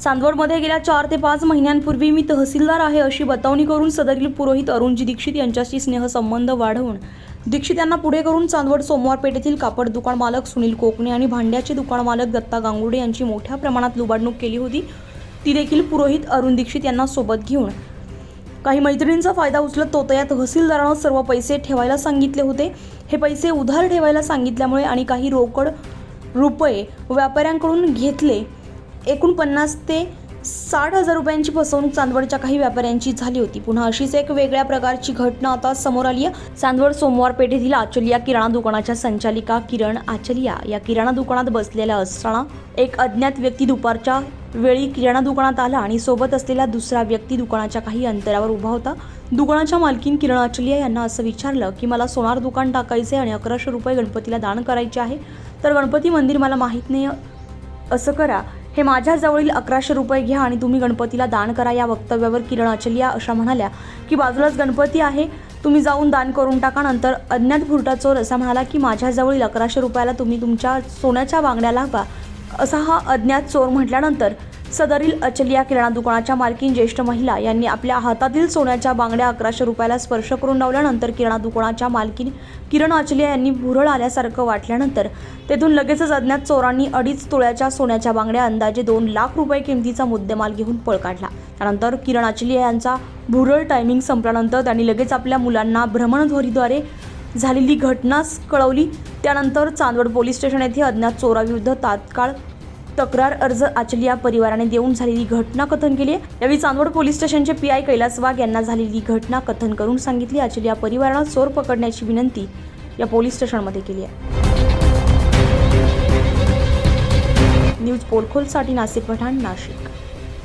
चांदवडमध्ये गेल्या चार ते पाच महिन्यांपूर्वी मी तहसीलदार आहे अशी बतावणी करून सदरील पुरोहित अरुणजी दीक्षित यांच्याशी स्नेहसंबंध वाढवून दीक्षित यांना पुढे करून चांदवड सोमवार पेठेतील कापड दुकान मालक सुनील कोकणे आणि भांड्याचे दुकान मालक दत्ता गांगुडे यांची मोठ्या प्रमाणात लुबाडणूक केली होती. ती देखील पुरोहित अरुण दीक्षित यांना सोबत घेऊन. काही मैत्रिणींचा फायदा उचलत तोतया तहसीलदारानं सर्व पैसे ठेवायला सांगितले होते. हे पैसे उधार ठेवायला सांगितल्यामुळे आणि काही रोकड रुपये व्यापाऱ्यांकडून घेतले एकूण पन्नास ते साठ हजार रुपयांची फसवणूक चांदवडच्या काही व्यापाऱ्यांची झाली होती. पुन्हा अशीच एक वेगळ्या प्रकारची घटना आता समोर आली आहे. चांदवड सोमवार पेठेतील आचलिया किराणा दुकानाच्या संचालिका किरण आचलिया या किराणा दुकानात बसलेल्या असताना एक अज्ञात व्यक्ती दुपारच्या वेळी किराणा दुकानात आला आणि सोबत असलेला दुसरा व्यक्ती दुकानाच्या काही अंतरावर उभा होता. दुकानाच्या मालकीन किरण आचलिया यांना असं विचारलं की मला सोनार दुकान टाकायचे आणि अकराशे रुपये गणपतीला दान करायचे आहे. तर गणपती मंदिर मला माहीत नाही असं करा. हे माझ्याजवळील अकराशे रुपये घ्या आणि तुम्ही गणपतीला दान करा. या वक्तव्यावर किरण अचलिया अशा म्हणाल्या की बाजूलाच गणपती आहे. तुम्ही जाऊन दान करून टाका. नंतर अज्ञात भुरटा चोर असा म्हणाला की माझ्याजवळील अकराशे रुपयाला तुम्ही तुमच्या सोन्याच्या बांगड्या लावा. असा हा अज्ञात चोर म्हटल्यानंतर सदरील अचलिया किराणा दुकानाच्या मालकीन ज्येष्ठ महिला यांनी आपल्या हातातील सोन्याच्या बांगड्या अकराशे रुपयाला स्पर्श करून लावल्यानंतर किराणा दुकानाच्या मालकीन किरण अचलिया यांनी भुरळ आल्यासारखं वाटल्यानंतर तेथून लगेचच अज्ञात चोरांनी अडीच तोळ्याच्या सोन्याच्या बांगड्या अंदाजे दोन लाख रुपये किमतीचा मुद्देमाल घेऊन पळ काढला. त्यानंतर किरण अचलिया यांचा भुरळ टायमिंग संपल्यानंतर त्यांनी लगेच आपल्या मुलांना भ्रमणध्वरीद्वारे झालेली घटनाच कळवली. त्यानंतर चांदवड पोलीस स्टेशन येथे अज्ञात चोराविरुद्ध तात्काळ तक्रार अर्ज आचलिया परिवाराने देऊन झालेली घटना कथन केली आहे. यावेळी चांदवड पोलीस स्टेशनचे पी आय कैलास वाघ यांना झालेली घटना कथन करून सांगितली. आचलिया परिवाराला चोर पकडण्याची विनंती या पोलीस स्टेशनमध्ये केली आहे. न्यूज पोलखोलसाठी नासिक पठाण नाशिक.